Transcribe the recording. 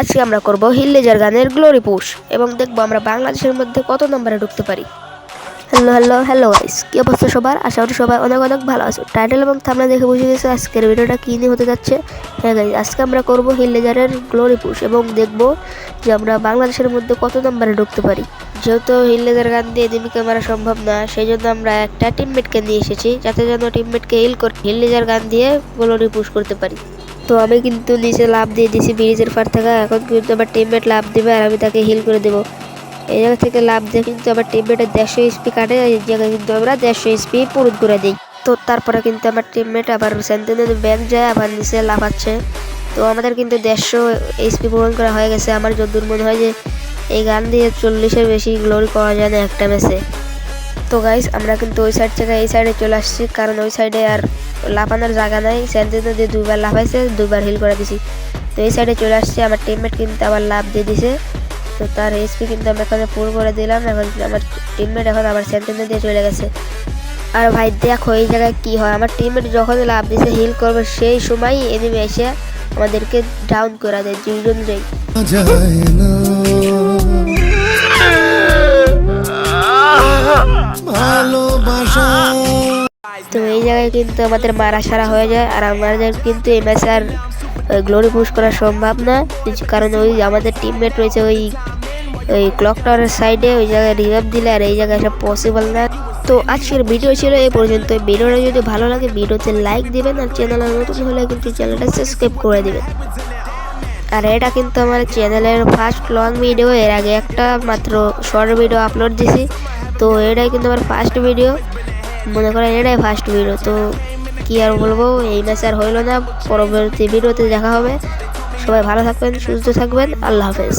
আজকে আমরা করব হিল্লেজার গানের গ্লোরি পুশ এবং দেখব আমরা বাংলাদেশের মধ্যে কত নম্বরে ঢুকতে পারি। হ্যালো হ্যালো হ্যালো গাইস কি অবস্থা সবার? আশা করি সবাই অনেক অনেক ভালো আছে। টাইটেল এবং থামনা দেখে বুঝে গেছে আজকের ভিডিওটা কী নিয়ে হতে যাচ্ছে। হ্যাঁ গাইস আজকে আমরা করব হিল্লেজারের গ্লোরি পুশ এবং দেখব যে আমরা বাংলাদেশের মধ্যে কত নম্বরে ঢুকতে পারি। যেহেতু হিল্লেজার গান দিয়ে দিনকে মারা সম্ভব না সেই জন্য আমরা একটা টিমমেটকে নিয়ে এসেছি, যাতে যেন টিমমেটকে হিল করে হিল্লেজার গান দিয়ে গ্লোরি পুশ করতে পারি। তো আমি কিন্তু নিচে লাভ দিয়ে দিছি, ব্রিজের পার থেকে। এখন কিন্তু আমার টিমমেট লাভ দেবে আর আমি তাকে হিল করে দেবো। এই জায়গা থেকে লাভ দিয়ে কিন্তু আমার টিমমেটের দেড়শো স্পি কাটে, এই জায়গায় কিন্তু আমরা দেড়শো স্পি পূরণ করে দিই। তো তারপরে কিন্তু আমার টিমমেট আবার সেন্টেনের ব্যাগ যায়, আবার নিচে লাফাচ্ছে। তো আমাদের কিন্তু দেড়শো স্পি পূরণ করা হয়ে গেছে। আমার যদ্দূর মনে হয় যে এই গান দিয়ে চল্লিশের বেশি গ্লোরি করা যায় না একটা ম্যাচে তো গাইস আমরা কিন্তু ওই সাইড থেকে এই সাইডে চলে আসছি, কারণ ওই সাইডে আর লাফানোর জায়গা নাই। স্যান্টিনো দিয়ে দুইবার লাফাইছে, দুইবার হিল করে দিছি। তো এই সাইডে চলে আসছি, আমার টিমমেট কিন্তু আবার লাভ দিয়ে দিছে। তো তার এসপি কিন্তু আমি এখানে পুরো করে দিলাম, এখন আমার টিমমেট এখন আবার স্যান্টিনো দিয়ে চলে গেছে। আর ভাই, দেখো এই জায়গায় কি হয়, আমার টিমমেট যখন লাভ দিছে হিল করবে সেই সময় এনিমে এসে আমাদেরকে ডাউন করে দেয়, দুইজন যাই। তো এই জায়গায় কিন্তু আমাদের মারা সারা হয়ে যায়। আর আমাদের কিন্তু এই ম্যাচে আর গ্লোরি পুশ করা সম্ভব না। কারণ ওই আমাদের টিমমেট রয়েছে ওই ওই ক্লক টাওয়ারের সাইডে ওই জায়গায় রিভাইভ দিলে আর এই জায়গায় সব পসিবল না। তো আজকের ভিডিও ছিল এই পর্যন্ত। ভিডিওটা যদি ভালো লাগে, ভিডিওতে লাইক দিবেন আর চ্যানেলে নতুন হলে কিন্তু চ্যানেলটা সাবস্ক্রাইব করে দেবেন। আর এটা কিন্তু আমার চ্যানেলের ফার্স্ট লং ভিডিও এর আগে একটা মাত্র শর্ট ভিডিও আপলোড দিছি। তো এটাই কিন্তু আমার ফার্স্ট ভিডিও মনে করেন এটাই ফার্স্ট ভিডিও তো কি আর বলব, এই ম্যাচ আর হইল না। পরবর্তী ভিডিওতে দেখা হবে। সবাই ভালো থাকবেন, সুস্থ থাকবেন। আল্লাহ হাফেজ।